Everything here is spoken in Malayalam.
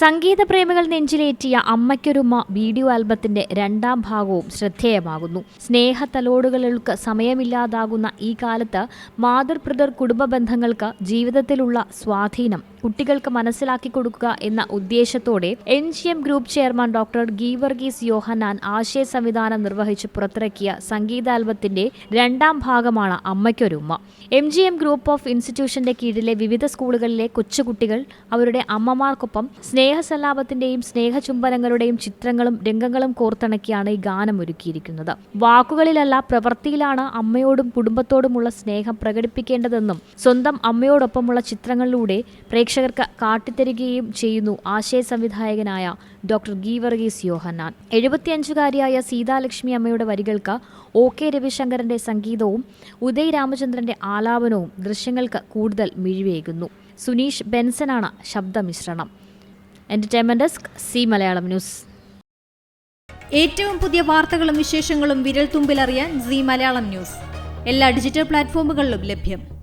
സംഗീത പ്രേമികൾ നെഞ്ചിലേറ്റിയ അമ്മയ്ക്കൊരുമ്മ വീഡിയോ ആൽബത്തിന്റെ രണ്ടാം ഭാഗവും ശ്രദ്ധേയമാകുന്നു. സ്നേഹത്തലോടുകൾക്ക് സമയമില്ലാതാകുന്ന ഈ കാലത്ത് മാതൃപിതൃ കുടുംബ ബന്ധങ്ങൾക്ക് ജീവിതത്തിലുള്ള സ്വാധീനം കുട്ടികൾക്ക് മനസ്സിലാക്കി കൊടുക്കുക എന്ന ഉദ്ദേശത്തോടെ N G M group chairman doctor Geevarghese Yohannan ആശയ സംവിധാനം നിർവഹിച്ച് പുറത്തിറക്കിയ സംഗീതാൽബത്തിന്റെ രണ്ടാം ഭാഗമാണ് Ammaykkorumma M G M group of ഇൻസ്റ്റിറ്റ്യൂഷന്റെ കീഴിലെ വിവിധ സ്കൂളുകളിലെ കൊച്ചുകുട്ടികൾ അവരുടെ അമ്മമാർക്കൊപ്പം സ്നേഹസല്ലാപത്തിന്റെയും സ്നേഹചുംബനങ്ങളുടെയും ചിത്രങ്ങളും രംഗങ്ങളും കോർത്തിണക്കിയാണ് ഈ ഗാനം ഒരുക്കിയിരിക്കുന്നത്. വാക്കുകളിലല്ല പ്രവൃത്തിയിലാണ് അമ്മയോടും കുടുംബത്തോടുമുള്ള സ്നേഹം പ്രകടിപ്പിക്കേണ്ടതെന്നും സ്വന്തം അമ്മയോടൊപ്പമുള്ള ചിത്രങ്ങളിലൂടെ പ്രേക്ഷകർക്ക് കാട്ടിത്തരികയും ചെയ്യുന്നു ആശയ സംവിധായകനായ ഡോക്ടർ ഗീവർഗീസ് യോഹന്നാൻ. എഴുപത്തിയഞ്ചുകാരിയായ സീതാലക്ഷ്മി അമ്മയുടെ വരികൾക്ക് ഒ കെ രവിശങ്കറിന്റെ സംഗീതവും ഉദയ് രാമചന്ദ്രന്റെ ആലാപനവും ദൃശ്യങ്ങൾക്ക് കൂടുതൽ മിഴിവേകുന്നു. സുനീഷ് ബെൻസനാണ് ശബ്ദമിശ്രണം. Entertainment desk Zee Malayalam news. ഏറ്റവും പുതിയ വാർത്തകളും വിശേഷങ്ങളും വിരൽ തുമ്പിലറിയാൻ സി മലയാളം ന്യൂസ്. എല്ലാ ഡിജിറ്റൽ പ്ലാറ്റ്ഫോമുകളിലും ലഭ്യം.